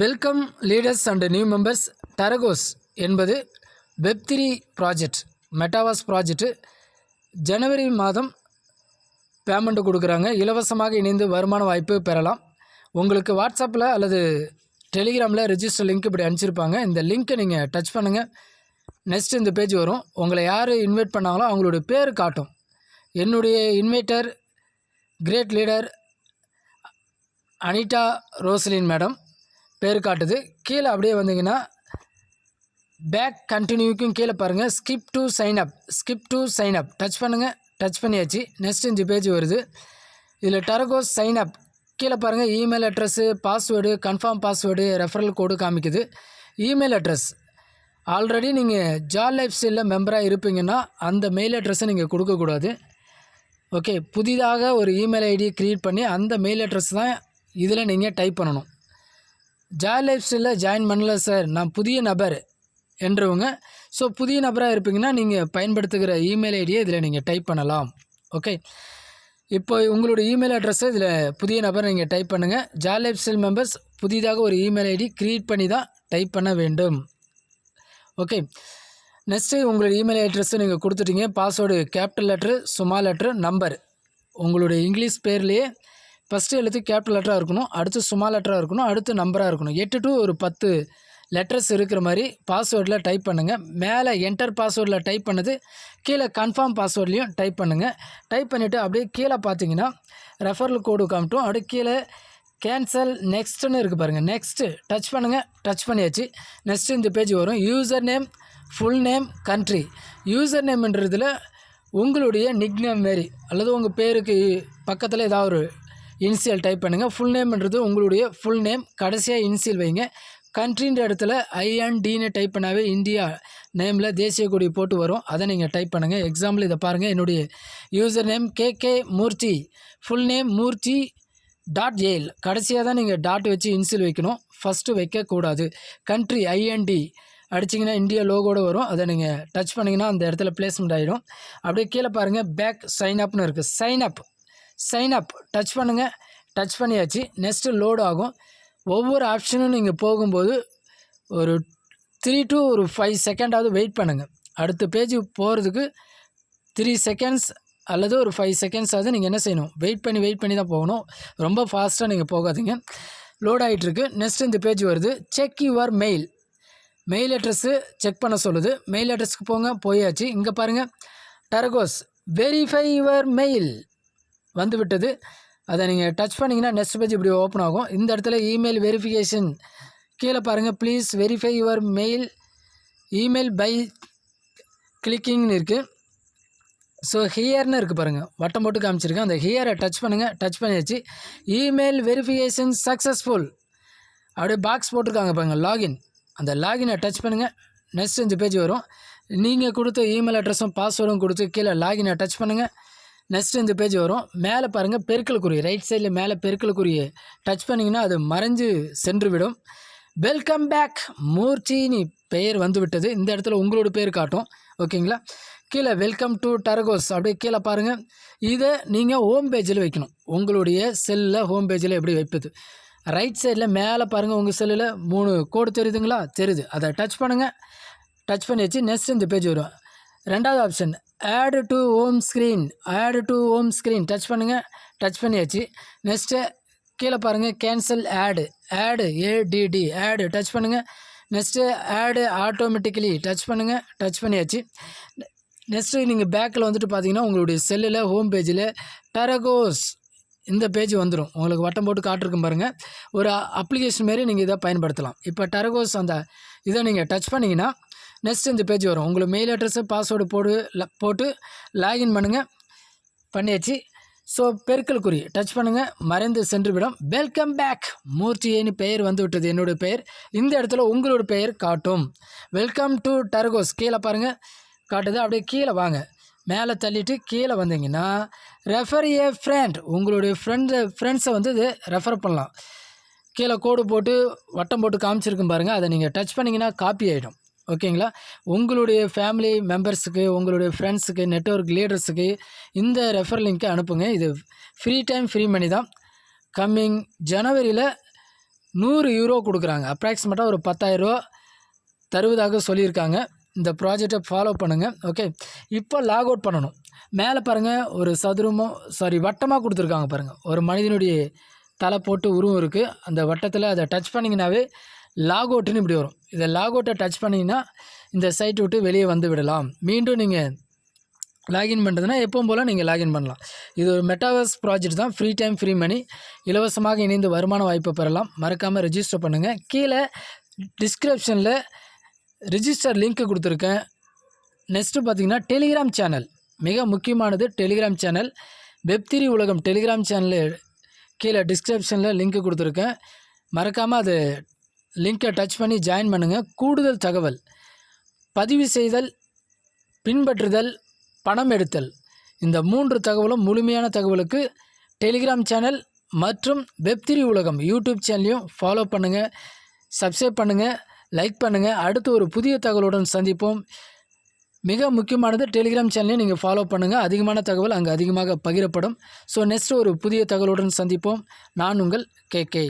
Welcome leaders and new members. டரகோஸ் என்பது web three project மெட்டாவாஸ் project ஜனவரி மாதம் payment கொடுக்குறாங்க. இலவசமாக இணைந்து வருமான வாய்ப்பு பெறலாம். உங்களுக்கு வாட்ஸ்அப்பில் அல்லது டெலிகிராமில் ரிஜிஸ்டர் லிங்க் இப்படி அனுப்பிச்சிருப்பாங்க. இந்த லிங்க்கை நீங்கள் டச் பண்ணுங்கள் நெக்ஸ்ட் இந்த பேஜ் வரும். உங்களை யார் இன்வைட் பண்ணாங்களோ அவங்களுடைய பேர் காட்டும். என்னுடைய inviter great leader Anitha Roslin madam. பேர் காட்டுது. கீழே அப்படியே வந்தீங்கன்னா பேக் கண்டினியூக்கும் கீழே பாருங்கள் skip to sign up skip to sign up touch பண்ணுங்கள் டச் பண்ணியாச்சு. நெக்ஸ்ட் இந்த பேஜ் வருது. இதில் டரகோஸ் சைன் அப் கீழே பாருங்கள் email address password confirm password referral code காமிக்குது. இமெயில் அட்ரஸ் ஆல்ரெடி நீங்கள் ஜால் லைஃப் ஸ்டைலில் மெம்பராக இருப்பீங்கன்னா அந்த மெயில் அட்ரஸை நீங்கள் கொடுக்கக்கூடாது ஓகே புதிதாக ஒரு இமெயில் ஐடி க்ரியேட் பண்ணி அந்த மெயில் அட்ரஸ் தான் இதில் நீங்கள் டைப் பண்ணணும். ஜாய் லைஃப் ஸ்டைலில் ஜாயின் பண்ணல சார் நான் புதிய நபர் என்றவங்க. ஸோ புதிய நபராக இருப்பீங்கன்னா நீங்கள் பயன்படுத்துகிற இமெயில் ஐடியை இதில் நீங்கள் டைப் பண்ணலாம். ஓகே இப்போ உங்களுடைய இமெயில் அட்ரஸை இதில் புதிய நபர் நீங்கள் டைப் பண்ணுங்கள் ஜாய் லைஃப் ஸ்டைல் மெம்பர்ஸ் புதிதாக ஒரு இமெயில் ஐடி க்ரியேட் பண்ணி தான் டைப் பண்ண வேண்டும். ஓகே நெக்ஸ்ட்டு உங்களோட இமெயில் அட்ரஸை நீங்கள் கொடுத்துட்டீங்க. Password capital letter small letter number உங்களுடைய இங்கிலீஷ் பேர்லேயே ஃபஸ்ட்டு எழுத்து கேபிட்டல் லெட்டராக இருக்கணும் அடுத்து சும்மா லெட்டராக இருக்கணும் அடுத்து நம்பராக இருக்கணும். எட்டு டு ஒரு பத்து லெட்டர்ஸ் இருக்கிற மாதிரி பாஸ்வேர்டில் டைப் பண்ணுங்கள் மேலே என்டர் பாஸ்வேர்டில் டைப் பண்ணது கீழே கன்ஃபார்ம் பாஸ்வேர்ட்லேயும் டைப் பண்ணுங்கள் டைப் பண்ணிவிட்டு அப்படியே கீழே பார்த்தீங்கன்னா ரெஃபரல் கோடு காமிட்டும். அப்படியே கீழே கேன்சல் நெக்ஸ்ட்டுன்னு இருக்குது பாருங்கள் நெக்ஸ்ட்டு டச் பண்ணுங்கள் டச் பண்ணியாச்சு. நெக்ஸ்ட்டு இந்த பேஜ் வரும். User name full name country user நேம்ன்றதில் உங்களுடைய நிக் நேம் மாரி அல்லது உங்கள் பேருக்கு பக்கத்தில் ஏதாவது ஒரு இன்சியல் டைப் பண்ணுங்கள் ஃபுல் நேம்ன்றது உங்களுடைய ஃபுல் நேம் கடைசியாக இன்சியல் வைங்க. கண்ட்ரின்ற இடத்துல ஐஎன்டின்னு டைப் பண்ணாவே இந்தியா நேமில் தேசிய கொடி போட்டு வரும். அதை நீங்கள் டைப் பண்ணுங்கள் எக்ஸாம்பிள் இதை பாருங்கள் என்னுடைய user name K K Murthy full name Murthy dot L கடைசியாக தான் நீங்கள் டாட் வச்சு இன்சில் வைக்கணும். ஃபஸ்ட்டு வைக்கக்கூடாது கண்ட்ரி ஐஎன்டி அடிச்சிங்கன்னா இந்தியா லோகோட வரும். அதை நீங்கள் டச் பண்ணிங்கன்னா அந்த இடத்துல பிளேஸ்மெண்ட் ஆகிடும் அப்படியே கீழே பாருங்கள் பேக் சைன் அப்னு இருக்குது sign up sign up touch பண்ணுங்கள் டச் பண்ணியாச்சு. நெக்ஸ்ட்டு லோடு ஆகும். ஒவ்வொரு ஆப்ஷனும் நீங்கள் போகும்போது ஒரு த்ரீ டு ஒரு ஃபைவ் செகண்டாவது வெயிட் பண்ணுங்கள் அடுத்த பேஜ் போகிறதுக்கு த்ரீ செகண்ட்ஸ் அல்லது ஒரு ஃபைவ் செகண்ட்ஸாவது நீங்கள் என்ன செய்யணும்? வெயிட் பண்ணி வெயிட் பண்ணி தான் போகணும். ரொம்ப ஃபாஸ்ட்டாக நீங்கள் போகாதீங்க. லோட் ஆகிட்டுருக்கு நெக்ஸ்ட் இந்த பேஜ் வருது. Check your mail mail address check பண்ண சொல்லுது. மெயில் அட்ரஸ்க்கு போங்க. போயாச்சு. இங்கே பாருங்கள் டரகோஸ் வெரிஃபை யுவர் மெயில் வந்துவிட்டது. அதை நீங்கள் டச் பண்ணிங்கன்னா நெக்ஸ்ட் பேஜ் இப்படி ஓப்பன் ஆகும். இந்த இடத்துல இமெயில் வெரிஃபிகேஷன் கீழே பாருங்கள் please verify your mail email by கிளிக்கிங்னு இருக்குது ஸோ ஹியர்னு இருக்குது பாருங்கள் வட்டம் போட்டு காமிச்சிருக்கேன். அந்த ஹியரை டச் பண்ணுங்கள் டச் பண்ணியாச்சு. இமெயில் வெரிஃபிகேஷன் சக்ஸஸ்ஃபுல் அப்படியே பாக்ஸ் போட்டிருக்காங்க பாருங்கள் லாகின் அந்த லாகினை டச் பண்ணுங்கள் நெக்ஸ்ட் அஞ்சு பேஜ் வரும். நீங்கள் கொடுத்த இமெயில் அட்ரஸும் பாஸ்வேர்டும் கொடுத்து கீழே லாகினை டச் பண்ணுங்கள் நெக்ஸ்ட் இந்த பேஜ் வரும். மேலே பாருங்கள் பெருக்கல் குறி ரைட் சைடில் மேலே பெருக்கல் குறியை டச் பண்ணிங்கன்னா அது மறைஞ்சு சென்று விடும் வெல்கம் பேக் மூர்ச்சினி பெயர் வந்துவிட்டது. இந்த இடத்துல உங்களோட பேர் காட்டும். ஓகேங்களா கீழே வெல்கம் டு டரகோஸ் அப்படியே கீழே பாருங்கள் இதை நீங்கள் ஹோம் பேஜில் வைக்கணும். உங்களுடைய செல்லில் ஹோம் பேஜில் எப்படி வைப்பது? ரைட் சைடில் மேலே பாருங்கள் உங்கள் செல்லில் மூணு கோடு தெரியுதுங்களா? தெரியுது. அதை டச் பண்ணுங்கள் டச் பண்ணி வச்சு நெக்ஸ்ட் இந்த பேஜ் வரும். ரெண்டாவது option add to home screen add to home screen touch பண்ணுங்கள் டச் பண்ணியாச்சு. நெக்ஸ்ட்டு கீழே பாருங்கள் கேன்சல் ஆடு ஆடு ஏடிடி ஆடு டச் பண்ணுங்கள் நெக்ஸ்ட்டு ஆடு ஆட்டோமேட்டிக்கலி டச் பண்ணுங்கள் டச் பண்ணியாச்சு. நெக்ஸ்ட்டு நீங்கள் பேக்கில் வந்துட்டு பார்த்தீங்கன்னா உங்களுடைய செல்லில் ஹோம் பேஜில் டரகோஸ் இந்த பேஜ் வந்துடும் உங்களுக்கு வட்டம் போட்டு காட்டிருக்கும் பாருங்கள் ஒரு அப்ளிகேஷன் மாரி நீங்கள் இதை பயன்படுத்தலாம். இப்போ டரகோஸ் அந்த இதை நீங்கள் டச் பண்ணிங்கன்னா நெக்ஸ்ட் இந்த பேஜ் வரும். உங்களை மெயில் அட்ரஸு பாஸ்வேர்டு போடு போட்டு லாகின் பண்ணுங்கள் பண்ணியாச்சு. ஸோ பெருக்கல் குறி. டச் பண்ணுங்கள் மறைந்து சென்று விடும் வெல்கம் பேக் மூர்த்தியேன்னு பெயர் வந்து விட்டது. என்னுடைய பெயர். இந்த இடத்துல உங்களோட பெயர் காட்டும். வெல்கம் டு டர்கோஸ் கீழே பாருங்கள் காட்டுது. அப்படியே கீழே வாங்க. மேலே தள்ளிட்டு கீழே வந்தீங்கன்னா ரெஃபர் ஏ ஃப்ரெண்ட் உங்களுடைய ஃப்ரெண்டு ஃப்ரெண்ட்ஸை வந்து இது ரெஃபர் பண்ணலாம். கீழே கோடு போட்டு வட்டம் போட்டு காமிச்சிருக்கும் பாருங்கள் அதை நீங்கள் டச் பண்ணிங்கன்னா காப்பி ஆகிடும் ஓகேங்களா? உங்களுடைய ஃபேமிலி மெம்பர்ஸுக்கு உங்களுடைய ஃப்ரெண்ட்ஸுக்கு நெட்வொர்க் லீடர்ஸுக்கு இந்த ரெஃபர் லிங்க்கை அனுப்புங்க. இது ஃப்ரீ டைம் ஃப்ரீ மணி தான். கம்மிங் ஜனவரியில் நூறு யூரோ கொடுக்குறாங்க. அப்ராக்சிமேட்டாக ஒரு பத்தாயிரரூவா தருவதாக சொல்லியிருக்காங்க. இந்த ப்ராஜெக்டை ஃபாலோ பண்ணுங்கள் ஓகே இப்போ லாக் அவுட் பண்ணணும். மேலே பாருங்கள் ஒரு சதுரமோ சாரி வட்டமாக கொடுத்துருக்காங்க பாருங்கள் ஒரு மனிதனுடைய தலை போட்டு உருவம் இருக்குது அந்த வட்டத்தில் அதை டச் பண்ணிங்கனாவே லாக் அவுட்டுன்னு இப்படி வரும். இதை லாக் அவுட்டை டச் பண்ணிங்கன்னா இந்த சைட் விட்டு வெளியே வந்து விடலாம். மீண்டும் நீங்கள் லாகின் பண்ணுறதுனா எப்பவும் போல் நீங்கள் லாகின் பண்ணலாம். இது ஒரு மெட்டாவர்ஸ் ப்ராஜெக்ட் தான். ஃப்ரீ டைம் ஃப்ரீ மணி இலவசமாக இணைந்து வருமான வாய்ப்பை பெறலாம். மறக்காமல் ரிஜிஸ்டர் பண்ணுங்கள் கீழே டிஸ்கிரிப்ஷனில் ரிஜிஸ்டர் லிங்க் கொடுத்துருக்கேன். நெக்ஸ்ட்டு பார்த்தீங்கன்னா டெலிகிராம் சேனல் மிக முக்கியமானது டெலிகிராம் சேனல் வெப்திரி உலகம் டெலிகிராம் சேனலில் கீழே டிஸ்கிரிப்ஷனில் லிங்க் கொடுத்துருக்கேன். மறக்காமல் அது லிங்க்கை டச் பண்ணி ஜாயின் பண்ணுங்கள் கூடுதல் தகவல். பதிவு செய்தல் பின்பற்றுதல் பணம் எடுத்தல். இந்த மூன்று தகவலும் முழுமையான தகவலுக்கு டெலிகிராம் சேனல் மற்றும் வெப்திரி உலகம் யூடியூப் சேனலையும் ஃபாலோ பண்ணுங்கள் சப்ஸ்கிரைப் பண்ணுங்கள் லைக் பண்ணுங்கள் அடுத்து ஒரு புதிய தகவலுடன் சந்திப்போம். மிக முக்கியமானது டெலிகிராம் சேனலையும் நீங்கள் ஃபாலோ பண்ணுங்கள் அதிகமான தகவல் அங்கே அதிகமாக பகிரப்படும். ஸோ நெக்ஸ்ட் ஒரு புதிய தகவலுடன் சந்திப்போம். நான் உங்கள் கே கே.